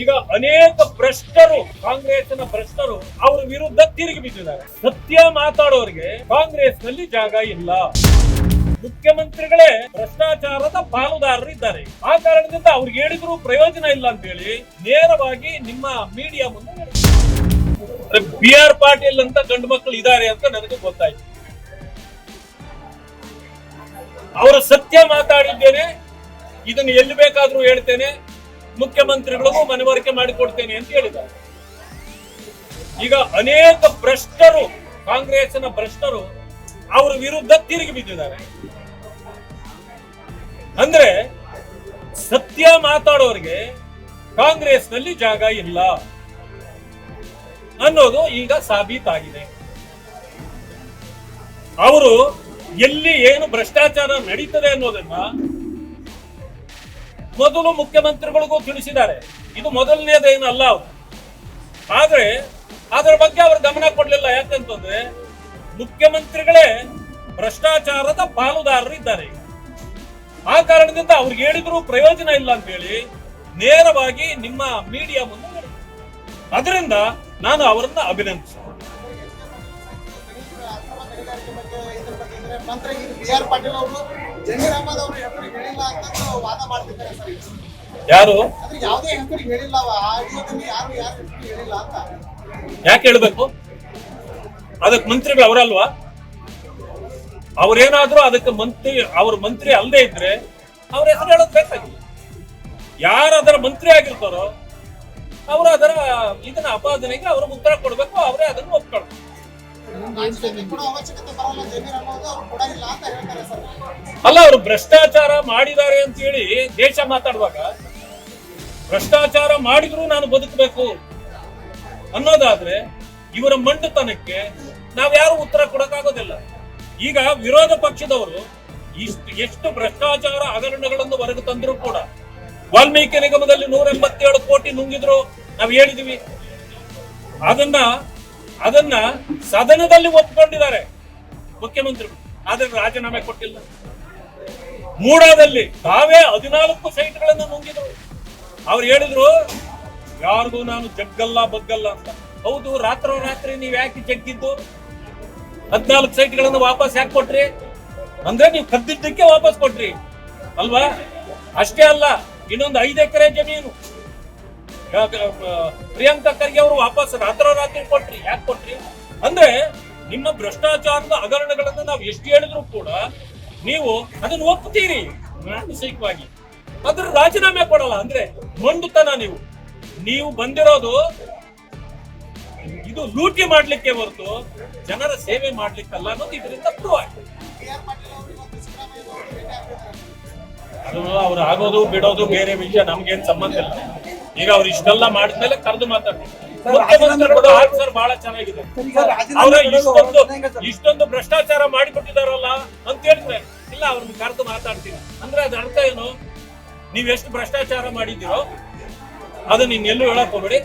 ಈಗ ಅನೇಕ ಭ್ರಷ್ಟರು ಕಾಂಗ್ರೆಸ್ನ ಭ್ರಷ್ಟರು ಅವರ ವಿರುದ್ಧ ತಿರುಗಿ ಬಿದ್ದಿದ್ದಾರೆ. ಸತ್ಯ ಮಾತಾಡೋರಿಗೆ ಕಾಂಗ್ರೆಸ್ನಲ್ಲಿ ಜಾಗ ಇಲ್ಲ. ಮುಖ್ಯಮಂತ್ರಿಗಳೇ ಭ್ರಷ್ಟಾಚಾರದ ಪಾಲುದಾರರು ಇದ್ದಾರೆ. ಆ ಕಾರಣದಿಂದ ಅವ್ರಿಗೆ ಹೇಳಿದ್ರು ಪ್ರಯೋಜನ ಇಲ್ಲ ಅಂತ ಹೇಳಿ ನೇರವಾಗಿ ನಿಮ್ಮ ಮೀಡಿಯಾ ಮುಂದೆ. ಬಿ ಆರ್ ಪಾಟೀಲ್ ಅಂತ ಗಂಡು ಮಕ್ಕಳು ಇದ್ದಾರೆ ಅಂತ ನನಗೆ ಗೊತ್ತಾಯ್ತು. ಅವರು ಸತ್ಯ ಮಾತಾಡಿದ್ದೇನೆ, ಇದನ್ನು ಎಲ್ಲಿ ಬೇಕಾದ್ರೂ ಹೇಳ್ತೇನೆ. ಮುಖ್ಯಮಂತ್ರಿಗಳಿಗೂ ಮನವರಿಕೆ ಮಾಡಿಕೊಡ್ತೇನೆ ಅಂತ ಹೇಳಿದ್ದಾರೆ. ಈಗ ಅನೇಕ ಭ್ರಷ್ಟರು ಕಾಂಗ್ರೆಸ್ನ ಭ್ರಷ್ಟರು ಅವರ ವಿರುದ್ಧ ತಿರುಗಿ ಬಿದ್ದಿದ್ದಾರೆ. ಅಂದ್ರೆ ಸತ್ಯ ಮಾತಾಡೋರಿಗೆ ಕಾಂಗ್ರೆಸ್ನಲ್ಲಿ ಜಾಗ ಇಲ್ಲ ಅನ್ನೋದು ಈಗ ಸಾಬೀತಾಗಿದೆ. ಅವರು ಎಲ್ಲಿ ಏನು ಭ್ರಷ್ಟಾಚಾರ ನಡೀತದೆ ಅನ್ನೋದನ್ನ ಮೊದಲು ಮುಖ್ಯಮಂತ್ರಿಗಳಿಗೂ ತಿಳಿಸಿದ್ದಾರೆ. ಇದು ಮೊದಲನೇದೇನಲ್ಲ ಆದ್ರೆ, ಅದರ ಬಗ್ಗೆ ಅವರು ಗಮನ ಕೊಡಲಿಲ್ಲ. ಯಾಕಂತಂದ್ರೆ ಮುಖ್ಯಮಂತ್ರಿಗಳೇ ಭ್ರಷ್ಟಾಚಾರದ ಪಾಲುದಾರರು ಇದ್ದಾರೆ. ಆ ಕಾರಣದಿಂದ ಅವ್ರಿಗೆ ಹೇಳಿದ್ರು ಪ್ರಯೋಜನ ಇಲ್ಲ ಅಂತ ಹೇಳಿ ನೇರವಾಗಿ ನಿಮ್ಮ ಮೀಡಿಯಾ ಮುಂದೆ. ಅದರಿಂದ ನಾನು ಅವರನ್ನ ಅಭಿನಂದಿಸ ಮಂತ್ರಿ ಬಿ ಆರ್ ಪಾಟೀಲ್ ಅವರು ಯಾರು? ಯಾಕೆ ಹೇಳ್ಬೇಕು? ಅದಕ್ಕೆ ಮಂತ್ರಿಗಳು ಅವರಲ್ವಾ? ಅವ್ರೇನಾದ್ರೂ ಅದಕ್ಕೆ ಮಂತ್ರಿ ಅವ್ರ ಮಂತ್ರಿ ಅಲ್ಲದೆ ಇದ್ರೆ ಅವ್ರ ಹೆಸರು ಹೇಳೋದು ಬೇಕಾಗಿಲ್ಲ. ಯಾರು ಅದರ ಮಂತ್ರಿ ಆಗಿರ್ತಾರೋ ಅವರು ಅದರ ಇದನ್ನ ಅಪಾದನೆಗೆ ಅವ್ರಿಗೆ ಉತ್ತರ ಕೊಡ್ಬೇಕು ಅವರೇ ಅದನ್ನು ಒಪ್ಕೊಳ್ಬೇಕು ಅಲ್ಲ, ಅವರು ಭ್ರಷ್ಟಾಚಾರ ಮಾಡಿದ್ದಾರೆ ಅಂತ ಹೇಳಿ ದೇಶ ಮಾತಾಡುವಾಗ, ಭ್ರಷ್ಟಾಚಾರ ಮಾಡಿದ್ರು ನಾನು ಬದುಕಬೇಕು ಅನ್ನೋದಾದ್ರೆ ಇವರ ಮಂಡತನಕ್ಕೆ ನಾವ್ಯಾರು ಉತ್ತರ ಕೊಡಕ್ಕಾಗೋದಿಲ್ಲ. ಈಗ ವಿರೋಧ ಪಕ್ಷದವರು ಇಷ್ಟು, ಎಷ್ಟು ಭ್ರಷ್ಟಾಚಾರ ಹಗರಣಗಳನ್ನು ಹೊರಗೆ ತಂದ್ರು ಕೂಡ, ವಾಲ್ಮೀಕಿ ನಿಗಮದಲ್ಲಿ ನೂರ ಎಂಬತ್ತೇಳು ಕೋಟಿ ನುಂಗಿದ್ರು, ನಾವು ಹೇಳಿದೀವಿ. ಅದನ್ನ ಅದನ್ನ ಸದನದಲ್ಲಿ ಒಪ್ಕೊಂಡಿದ್ದಾರೆ ಮುಖ್ಯಮಂತ್ರಿಗಳು ಆದ್ರೆ ರಾಜೀನಾಮೆ ಕೊಟ್ಟಿಲ್ಲ. ಮೂಡಾದಲ್ಲಿ ತಾವೇ ಹದಿನಾಲ್ಕು ಸೈಟ್ಗಳನ್ನು ನುಂಗಿದ್ರು ಅವ್ರು ಹೇಳಿದ್ರು, ಯಾರಿಗೂ ನಾನು ಜಗ್ಗಲ್ಲ, ಬಗ್ಗಲ್ಲ ಅಂತ. ಹೌದು, ರಾತ್ರೋ ರಾತ್ರಿ ನೀವ್ ಯಾಕೆ ಜಗ್ಗಿದ್ದು? ಹದಿನಾಲ್ಕು ಸೈಟ್ಗಳನ್ನು ವಾಪಸ್ ಯಾಕೆ ಕೊಟ್ರಿ? ಅಂದ್ರೆ ನೀವು ಕದ್ದಿದ್ದಕ್ಕೆ ವಾಪಸ್ ಕೊಟ್ರಿ. ಅಲ್ವಾ? ಅಷ್ಟೇ ಅಲ್ಲ, ಇನ್ನೊಂದು ಐದು ಎಕರೆ ಜಮೀನು. ಪ್ರಿಯಾಂಕಾ ಖರ್ಗೆ ಅವರು ವಾಪಸ್ ರಾತ್ರೋ ರಾತ್ರಿ ಕೊಟ್ರಿ, ಯಾಕೆ ಕೊಟ್ರಿ? ಅಂದ್ರೆ ನಿಮ್ಮ ಭ್ರಷ್ಟಾಚಾರದ ಹಗರಣಗಳನ್ನು ನಾವು ಎಷ್ಟು ಹೇಳಿದ್ರು ಕೂಡ ನೀವು ಅದನ್ನು ಒಪ್ಪುತ್ತೀರಿ ಮಾನಸಿಕವಾಗಿ. ಅದ್ರ ರಾಜೀನಾಮೆ ಕೊಡಲ್ಲ, ಅಂದ್ರೆ ಮಂಡುತನ ನೀವು. ನೀವು ಬಂದಿರೋದು ಇದು ಲೂಟಿ ಮಾಡ್ಲಿಕ್ಕೆ ಹೊರತು ಜನರ ಸೇವೆ ಮಾಡ್ಲಿಕ್ಕಲ್ಲ ಅನ್ನೋದು ಇದರಿಂದ ಪ್ರೂವ್ ಆಗಿದೆ ಅದು ಅವ್ರು ಆಗೋದು ಬಿಡೋದು ಬೇರೆ ವಿಷಯ, ನಮ್ಗೇನ್ ಸಂಬಂಧ ಇಲ್ಲ. ಈಗ ಅವ್ರು ಇಷ್ಟೆಲ್ಲ ಮಾಡಿದ್ಮೇಲೆ ಕರೆದು ಮಾತಾಡ್ತಾರೆ. ಮುಖ್ಯಮಂತ್ರಿಗಳು ಬಹಳ ಚೆನ್ನಾಗಿದೆ. ಅವ್ರ ಇಷ್ಟೊಂದು ಇಷ್ಟೊಂದು ಭ್ರಷ್ಟಾಚಾರ ಮಾಡಿಕೊಟ್ಟಿದಾರಲ್ಲ ಅಂತ ಹೇಳ್ತಾರೆ ಇಲ್ಲ ಅವ್ರನ್ನ ಕರೆದು ಮಾತಾಡ್ತೀನಿ. ಅಂದ್ರೆ ಅದ್ರ ಅರ್ಥ ಏನು? ನೀವ್ ಎಷ್ಟು ಭ್ರಷ್ಟಾಚಾರ ಮಾಡಿದ್ದೀರೋ ಅದು ನೀನ್ ಎಲ್ಲೂ ಹೇಳಕ್ ಹೋಗ್ಬೇಡಿ.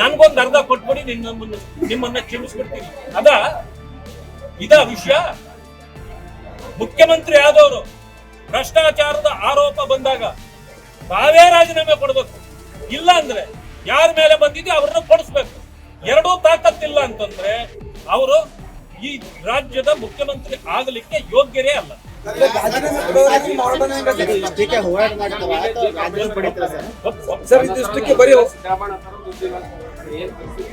ನನ್ಗೊಂದು ಅರ್ಧ ಕೊಟ್ಬಿಡಿ ನಿನ್ನ ನಿಮ್ಮನ್ನ ಕ್ಷಮಿಸ್ಬಿಡ್ತೀನಿ. ಅದ ಇದ ವಿಷಯ. ಮುಖ್ಯಮಂತ್ರಿ ಆದವರು ಭ್ರಷ್ಟಾಚಾರದ ಆರೋಪ ಬಂದಾಗ ತಾವೇ ರಾಜೀನಾಮೆ ಕೊಡ್ಬೇಕು. ಇಲ್ಲ ಅಂದ್ರೆ ಯಾರ ಮೇಲೆ ಬಂದಿದೆ ಅವ್ರನ್ನ ಕೊಡಿಸ್ಬೇಕು. ಎರಡೂ ತಾಕತ್ತಿಲ್ಲ ಅಂತಂದ್ರೆ ಅವರು ಈ ರಾಜ್ಯದ ಮುಖ್ಯಮಂತ್ರಿ ಆಗಲಿಕ್ಕೆ ಯೋಗ್ಯರೇ ಅಲ್ಲ. ಸರ್ ಸರ್ ಇದಿಷ್ಟಕ್ಕೆ ಬರೀ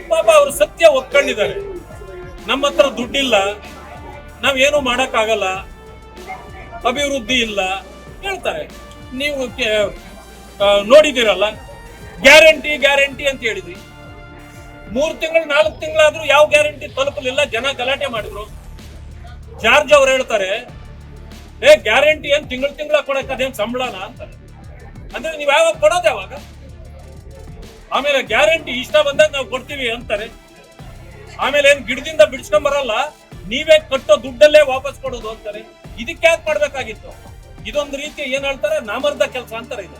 ಪಾಪ ಅವರು ಸತ್ಯ ಒಪ್ಕೊಂಡಿದ್ದಾರೆ. ನಮ್ಮ ಹತ್ರ ದುಡ್ಡಿಲ್ಲ. ನಾವೇನು ಮಾಡಕ್ಕಾಗಲ್ಲ. ಅಭಿವೃದ್ಧಿ ಇಲ್ಲ. ಹೇಳ್ತಾರೆ. ನೀವು ನೋಡಿದಿರಲ್ಲ ಗ್ಯಾರಂಟಿ ಗ್ಯಾರಂಟಿ ಅಂತ ಹೇಳಿದ್ರಿ. ಮೂರು ತಿಂಗಳು, ನಾಲ್ಕು ತಿಂಗಳಾದ್ರೂ ಯಾವ ಗ್ಯಾರಂಟಿ ತಲುಪಲಿಲ್ಲ, ಜನ ಗಲಾಟೆ ಮಾಡಿದ್ರು. ಜಾರ್ಜ್ ಅವ್ರು ಹೇಳ್ತಾರೆ, ಏ, ಗ್ಯಾರಂಟಿ ಏನ್ ತಿಂಗಳು ತಿಂಗಳ ಕೊಡಕ್ ಅದೇನ್ ಸಂಬಳನ? ಅಂತಾರೆ. ಅಂದ್ರೆ ನೀವ್ ಯಾವಾಗ ಕೊಡೋದು ಯಾವಾಗ? ಆಮೇಲೆ ಗ್ಯಾರಂಟಿ ಇಷ್ಟ ಬಂದಾಗ ನಾವು ಕೊಡ್ತೀವಿ ಅಂತಾರೆ. ಆಮೇಲೆ ಏನ್ ಗಿಡದಿಂದ ಬಿಡಿಸ್ಕೊಂಡ್ ಬರಲ್ಲ, ನೀವೇ ಕಟ್ಟೋ ದುಡ್ಡಲ್ಲೇ ವಾಪಸ್ ಕೊಡೋದು ಅಂತಾರೆ. ಇದಕ್ಕೆ ಯಾಕೆ ಮಾಡ್ಬೇಕಾಗಿತ್ತು? ಇದೊಂದು ರೀತಿ ಏನ್ ಹೇಳ್ತಾರೆ, ನಾಮರ್ದ ಕೆಲಸ ಅಂತಾರೆ ಇದು.